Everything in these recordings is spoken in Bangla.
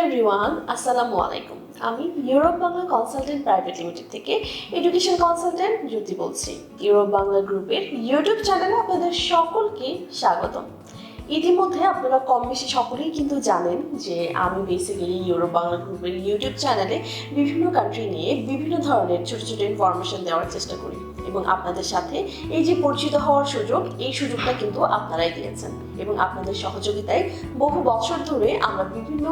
এভরিওয়ান আসসালামু আলাইকুম। আমি Europe Bangla consultant private limited থেকে এডুকেশন কনসালটেন্ট জ্যোতি বলছি। ইউরোপ বাংলা গ্রুপের ইউটিউব চ্যানেলে আপনাদের সকলকে স্বাগতম। ইতিমধ্যে আপনারা কম বেশি সকলেই কিন্তু জানেন যে আমি বেসিক্যালি ইউরোপ বাংলা গ্রুপের ইউটিউব চ্যানেলে বিভিন্ন কান্ট্রি নিয়ে বিভিন্ন ধরনের ছোটো ছোটো ইনফরমেশন দেওয়ার চেষ্টা করি। এবং আপনাদের সাথে এই যে পরিচিত হওয়ার সুযোগ, এই সুযোগটা কিন্তু আপনারাই দিয়েছেন। এবং আপনাদের সহযোগিতায় বহু বছর ধরে আমরা বিভিন্ন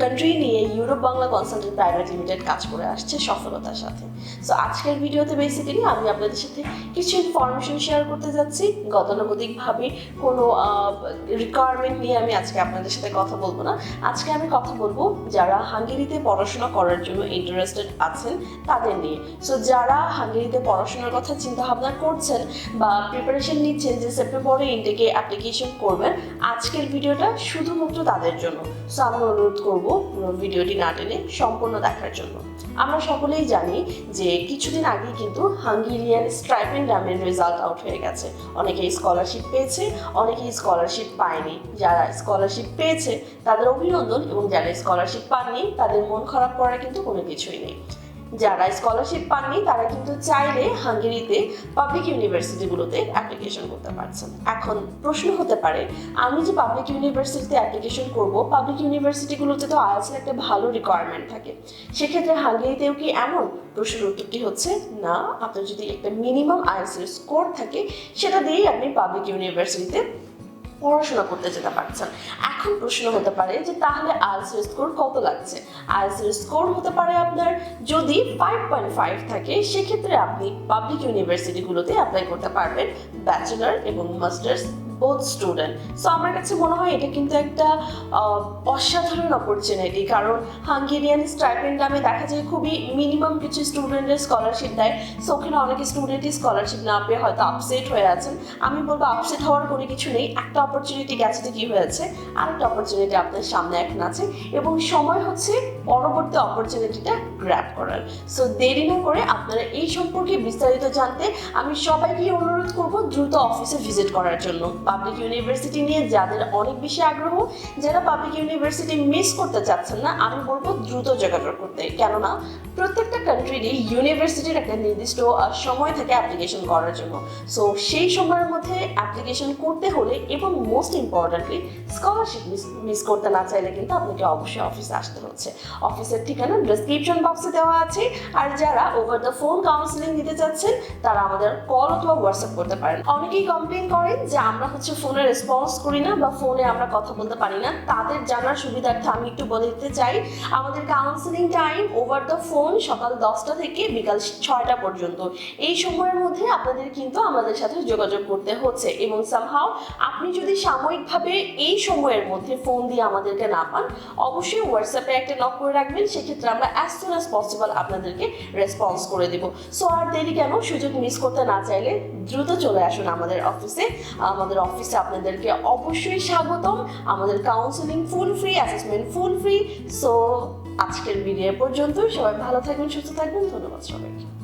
কান্ট্রি নিয়ে Europe Bangla consultant private limited কাজ করে আসছে সফলতার সাথে। সো আজকের ভিডিওতে বেসিক্যালি আমি আপনাদের সাথে কিছু ইনফরমেশন শেয়ার করতে যাচ্ছি। গতানুগতিকভাবে কোনো রিকোয়ারমেন্ট নিয়ে আমি আজকে আপনাদের সাথে কথা বলব না। আজকে আমি কথা বলব যারা হাঙ্গেরিতে পড়াশোনা করার জন্য ইন্টারেস্টেড আছেন তাদের নিয়ে। সো যারা হাঙ্গেরিতে পড়াশোনার কথা চিন্তা ভাবনা করছেন বা প্রিপারেশন নিচ্ছেন যে সেপ্টেম্বরে ইন্টেকে অ্যাপ্লিকেশন করবেন, আজকের ভিডিওটা শুধুমাত্র তাদের জন্য। সো আমি অনুরোধ করব পুরো ভিডিওটি না টেনে সম্পূর্ণ দেখার জন্য। আমরা সকলেই জানি যে কিছুদিন আগে কিন্তু হাঙ্গেরিয়ান স্ট্রাইপেন ডামের রেজাল্ট আউট হয়ে গেছে। অনেকেই স্কলারশিপ পেয়েছে অনেকেই স্কলারশিপ পায়নি। যারা স্কলারশিপ পেয়েছে, তাদের অভিনন্দন এবং যারা স্কলারশিপ পাননি, তাদের মন খারাপ করার কিন্তু কোনো কিছুই নেই। যারা স্কলারশিপ পাননি, তারা কিন্তু চাইলে হাঙ্গেরিতে পাবলিক ইউনিভার্সিটিগুলোতে অ্যাপ্লিকেশন করতে পারছেন। এখন প্রশ্ন হতে পারে, আমি যে পাবলিক ইউনিভার্সিটিতে অ্যাপ্লিকেশন করব পাবলিক ইউনিভার্সিটিগুলোতে তো আইএলসের একটা ভালো রিকোয়ারমেন্ট থাকে। সেক্ষেত্রে হাঙ্গেরিতেও কি এমন? প্রশ্নের উত্তরটি হচ্ছে? না, আপনার যদি একটা মিনিমাম আইএলসের স্কোর থাকে, সেটা দিয়েই আপনি পাবলিক ইউনিভার্সিটিতে পড়াশোনা করতে যেতে পারছেন। এখন প্রশ্ন হতে পারে যে তাহলে আইএলসের স্কোর কত লাগছে? আইএলসের স্কোর হতে পারে আপনার যদি ফাইভ পয়েন্ট ফাইভ থাকে, সেক্ষেত্রে আপনি পাবলিক ইউনিভার্সিটিগুলোতে অ্যাপ্লাই করতে পারবেন ব্যাচেলার এবং মাস্টার্স বোথ স্টুডেন্ট সো আমার কাছে মনে হয় এটা কিন্তু একটা অসাধারণ অপরচুনিটি কারণ হাঙ্গেরিয়ান স্টাইপেন্ড আমি দেখা যায় খুবই মিনিমাম কিছু স্টুডেন্টের স্কলারশিপ দেয়। সো ওখানে অনেক স্টুডেন্টই স্কলারশিপ না পেয়ে হয়তো আপসেট হয়ে আছেন। আমি বলব আপসেট হওয়ার কোনো কিছু নেই। একটা অপরচুনিটি গেছে তো কি হয়েছে আর একটা অপরচুনিটি আপনার সামনে এখন আছে। এবং সময় হচ্ছে পরবর্তী অপরচুনিটিটা গ্র্যাব করার। সো দেরি না করে আপনারা এই সম্পর্কে বিস্তারিত জানতে আমি সবাইকে অনুরোধ করব দ্রুত অফিসে ভিজিট করার জন্য। পাবলিক ইউনিভার্সিটি নিয়ে যাদের অনেক বেশি আগ্রহ, যারা পাবলিক ইউনিভার্সিটি মিস করতে চাচ্ছেন না, আমি বলব দ্রুত যোগাযোগ করতে। কেননা, প্রত্যেকটা কান্ট্রিরই ইউনিভার্সিটির একটা নির্দিষ্ট সময় থাকে অ্যাপ্লিকেশন করার জন্য। সো সেই সময়ের মধ্যে অ্যাপ্লিকেশন করতে হলে এবং মোস্ট ইম্পর্টেন্টলি স্কলারশিপ মিস করতে না চাইলে কিন্তু আপনাকে অবশ্যই অফিসে আসতে হচ্ছে। অফিসের ঠিকানা ডিসক্রিপশন বক্সে দেওয়া আছে। আর যারা ওভার দ্য ফোন কাউন্সিলিং নিতে চাচ্ছেন, তারা আমাদের কল অথবা হোয়াটসঅ্যাপ করতে পারেন। অনেকেই কমপ্লেন করেন যে আমরা হচ্ছে ফোনে রেসপন্স করি না বা ফোনে আমরা কথা বলতে পারি না। তাদের জানার সুবিধার্থে আমি একটু বলে দিতে চাই, আমাদের counselling time over the phone সকাল দশটা থেকে বিকাল ছয়টা পর্যন্ত। এই সময়ের মধ্যে আপনাদের কিন্তু আমাদের সাথে যোগাযোগ করতে হচ্ছে এবং সামহাও আপনি যদি সাময়িকভাবে এই সময়ের মধ্যে ফোন দিয়ে আমাদেরকে না পান, অবশ্যই হোয়াটসঅ্যাপে একটা নক করে রাখবেন। সেক্ষেত্রে আমরা অ্যাজ সুন অ্যাজ পসিবল আপনাদেরকে রেসপন্স করে দেবো। সো আর দেরি কেন? সুযোগ মিস করতে না চাইলে দ্রুত চলে আসুন আমাদের অফিসে আমাদের অফিসে আপনাদেরকে অবশ্যই স্বাগতম। আমাদের counselling full free assessment full free so আজকের ভিডিও পর্যন্ত সবাই ভালো থাকবেন, সুস্থ থাকবেন। ধন্যবাদ সবাইকে।